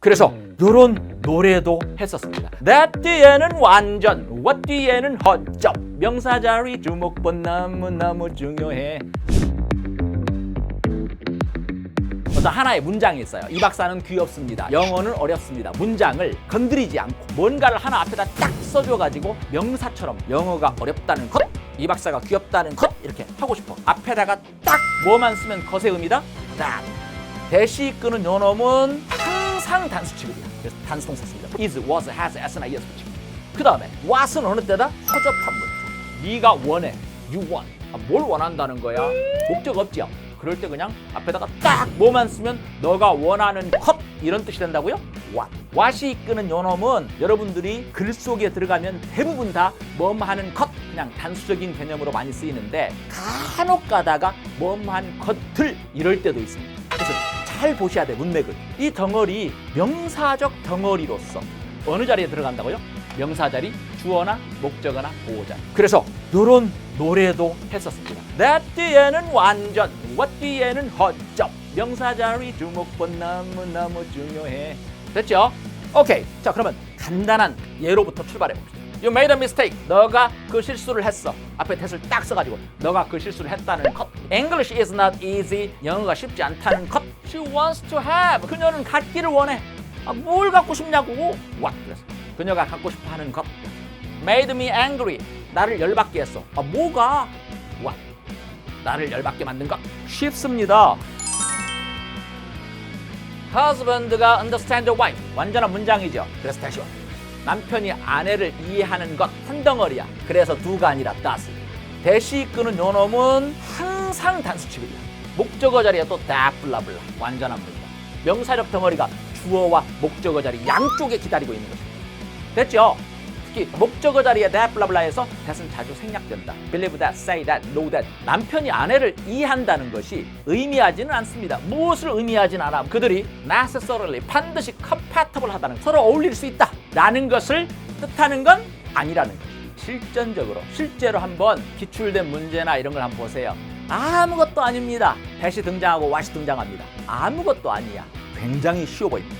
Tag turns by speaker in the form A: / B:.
A: 그래서 요런 노래도 했었습니다. that 뒤에는 완전, what 뒤에는 허접. 명사 자리 주목본 너무너무 중요해. 어떤 하나의 문장이 있어요. 이 박사는 귀엽습니다. 영어는 어렵습니다. 문장을 건드리지 않고 뭔가를 하나 앞에다 딱 써줘가지고 명사처럼 영어가 어렵다는 것, 이 박사가 귀엽다는 것 이렇게 하고 싶어. 앞에다가 딱 뭐만 쓰면 의미다. 딱 대시 끄는 요놈은 항 상 단수 취급이야. 그래서 단수동사 씁니다. is, was, has, as나 yes 붙이고. 그 다음에 what은 어느 때다 허접한 문장. 네가 원해, you want. 아, 뭘 원한다는 거야? 목적 없지요. 그럴 때 그냥 앞에다가 딱 뭐만 쓰면 너가 원하는 컷 이런 뜻이 된다고요? what. what이 이끄는 요놈은 여러분들이 글 속에 들어가면 대부분 다 뭐하는 컷 그냥 단수적인 개념으로 많이 쓰이는데 간혹 가다가 뭐한 것들 이럴 때도 있습니다. 그래서 잘 보셔야 돼 문맥을. 이 덩어리 명사적 덩어리로서 어느 자리에 들어간다고요? 명사 자리, 주어나 목적어나 보호자. 그래서 요런 노래도 했었습니다. that 뒤에는 완전, what 뒤에는 허접. 명사 자리 주목본 너무 너무 중요해. 됐죠? 오케이. 자 그러면 간단한 예로부터 출발해 봅시다. You made a mistake. 너가 그 실수를 했어. 앞에 대을 딱 써가지고 너가 그 실수를 했다는 것. English is not easy. 영어가 쉽지 않다는 것. She wants to have. 그녀는 갖기를 원해. 아, 뭘 갖고 싶냐고. What? 그래서 그녀가 갖고 싶어하는 것. Made me angry. 나를 열받게 했어. 아, 뭐가? What? 나를 열받게 만든 것. 쉽습니다. husband가 understand the wife 완전한 문장이죠. 그래서 다시 와. 남편이 아내를 이해하는 것 한 덩어리야. 그래서 두가 아니라 따스. 대시 끄는 요놈은 항상 단수 취급이야. 목적어 자리에 또 다블라블라 완전한 문장. 명사적 덩어리가 주어와 목적어 자리 양쪽에 기다리고 있는 것입니다. 됐죠? 특히 목적어 자리에 that 블라블라에서 that은 자주 생략된다. believe that, say that, know that. 남편이 아내를 이해한다는 것이 의미하지는 않습니다. 무엇을 의미하진 않아. 그들이 necessarily 반드시 compatible 하다는 서로 어울릴 수 있다. 라는 것을 뜻하는 건 아니라는 거죠. 실전적으로 실제로 한번 기출된 문제나 이런 걸 한번 보세요. 아무것도 아닙니다. that이 등장하고 what이 등장합니다. 아무것도 아니야. 굉장히 쉬워 보입니다.